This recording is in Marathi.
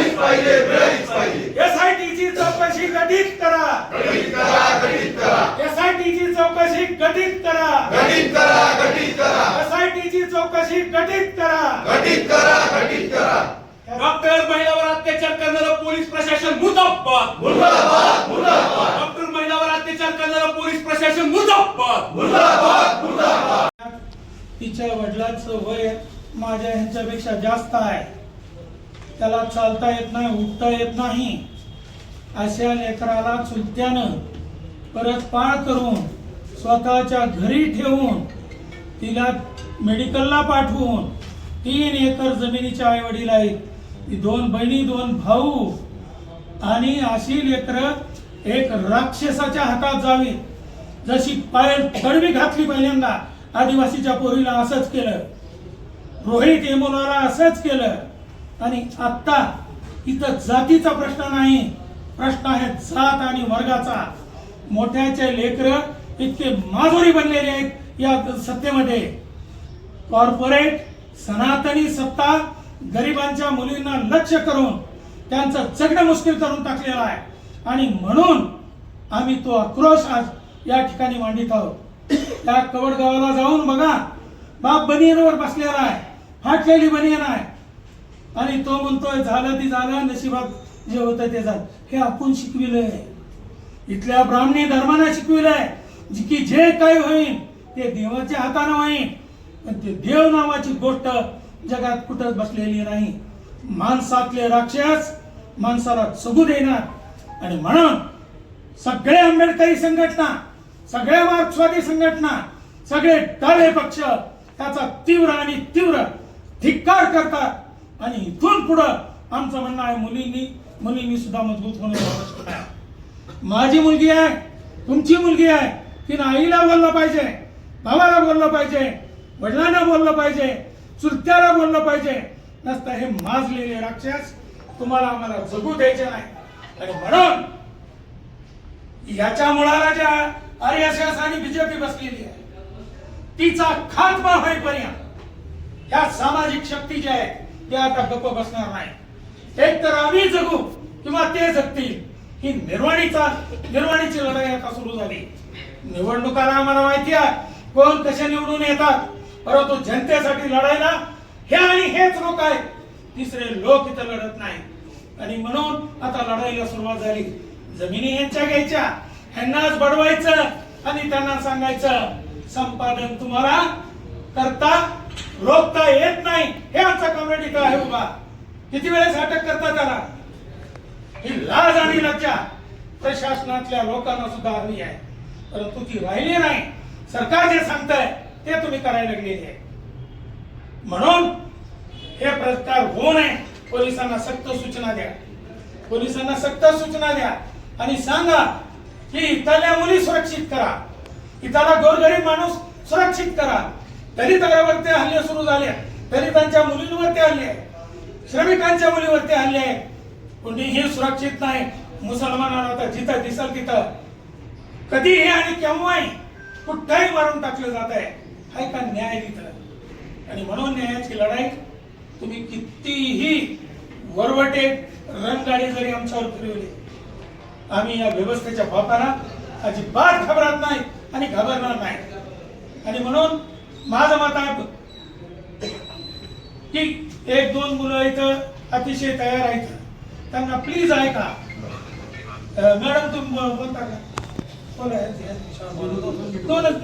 मिळालीच पाहिजे मिळालीच पाहिजे. एसआयटीची चौकशी गठीत करा. गठीत करा गठीत करा. एसआयटीची चौकशी गठीत करा. गठीत करा गठीत करा. एसआयटीची चौकशी गठीत करा. गठीत करा गठीत करा. डॉक्टर महिलावर अत्याचार करणारं पोलीस प्रशासन मुर्दाबाद मुर्दाबाद मुर्दाबाद डॉक्टर महिलावर अत्याचार करणारं पोलीस प्रशासन मुर्दाबाद मुर्दाबाद मुर्दाबाद तिच्या वडिलांचं वय माझ्या ह्यांच्यापेक्षा जास्त आहे. त्याला चालता येत नाही उठता येत नाही. अशा लेकराला चुलत्यानं परत पाळ करून स्वतःच्या घरी ठेवून तिला मेडिकलला पाठवून तीन एकर जमिनीच्या आई वडील आहेत ती दोन बहिणी दोन भाऊ आणि अशी लेकरं एक राक्षसाच्या हातात जावी. जशी पायल तडवी घातली पहिल्यांदा आदिवासीच्या पोरीला असंच केलं. रोहित एमोलाला असंच केलं. आणि आत्ता इथं जातीचा प्रश्न नाही. प्रश्न आहे जात आणि वर्गाचा. मोठ्याचे लेकर इतके माजुरी बनलेले आहेत या सत्तेमध्ये. कॉर्पोरेट सनातनी सत्ता गरिबांच्या मुलींना लक्ष करून त्यांचं जगणं मुश्किल करून टाकलेलं आहे. आणि म्हणून आम्ही तो आक्रोश आज या ठिकाणी मांडित आहोत. त्या कवडगावाला जाऊन बघा. बाप बनियनवर बसलेला आहे. फाटलेली बनियन आहे. आणि तो म्हणतोय झालं ती झालं नशिबात जे होतं ते झालं. हे आपण शिकविलंय. इथल्या ब्राह्मणी धर्माने शिकविलंय जी की जे काही होईल ते देवाच्या हाताने होईल. पण ते देव नावाची गोष्ट जगात कुठंच बसलेली नाही. माणसातले राक्षस माणसाला सगू देणार. आणि म्हणून सगळे आंबेडकरी संघटना सगळ्या मार्क्सवादी संघटना सगळे डावे पक्ष त्याचा तीव्र आणि तीव्र धिक्कार करतात. आणि इथून पुढं आमचं म्हणणं आहे मुलींनी मुलींनी सुद्धा मजबूत होणं आवश्यक आहे माझी मुलगी आहे तुमची मुलगी आहे तिनं आईला बोललं पाहिजे भावाला बोललं पाहिजे वडिलांना बोललं पाहिजे चुलत्याला बोललं पाहिजे. नसतं हे माजलेले राक्षस तुम्हाला आम्हाला जगू द्यायचे नाही. आणि म्हणून याच्या मुळाला ज्या आर आणि बीजेपी बसलेली आहे तिचा खात्मा होईपर्यंत या सामाजिक शक्ती ज्या आहेत ते आता गप्प बसणार नाही. एक तर आम्ही जगू किंवा ते जगतील ही निर्वाणीचा निर्वाणीची लढाई आता सुरू झाली. निवडणुकाला आम्हाला माहिती आहे कोण कसे निवडून येतात परंतु जनतेसाठी लढायला हे आणि हेच लोक आहेत. तिसरे लोक इथं लढत नाही आणि म्हणून आता लढाईला सुरुवात झाली. जमिनी यांच्या घ्यायच्या ह्यांनाच बडवायचं आणि त्यांना सांगायचं संपादन तुम्हाला करता रोखता येत नाही. हे आमचा कॉमेडी इथं आहे उभा. किती वेळेस अटक करता त्याला? ही लाज आणि लज्जा प्रशासनातल्या लोकांना सुद्धा हवी आहे. परंतु ती राहिली नाही. सरकार जे सांगतंय ते तुम्ही करायला लागलेली आहे. म्हणून हे प्रकार होऊ नये. पोलिसांना सक्त सूचना द्या. पोलिसांना सक्त सूचना द्या. आणि सांगा की इथल्या मुली सुरक्षित करा. इथला गोरगरीब माणूस सुरक्षित करा. दलितांवरती हल्ले सुरू झाले. दलितांच्या मुलींवरती हल्ले. आहे. श्रमिकांच्या मुलीवरती हल्ले. आहे. कुणीही सुरक्षित नाही. मुसलमानांना तर जिथं दिसल तिथं. कधीही आणि केव्हाही कुठंही मारून टाकलं जात आहे. हाय का न्याय तिथं. आणि म्हणून न्यायाची लढाई तुम्ही कितीही वरवटे रणगाडी जरी आमच्यावर फिरवली आम्ही या व्यवस्थेच्या बापाला अजिबात घाबरत नाही आणि घाबरणार नाही. आणि म्हणून माझं मत आहे की एक दोन मुलं इथं अतिशय तयार आहेत. त्यांना प्लीज ऐका मॅडम तुम्ही बोलता का? बोला दोनच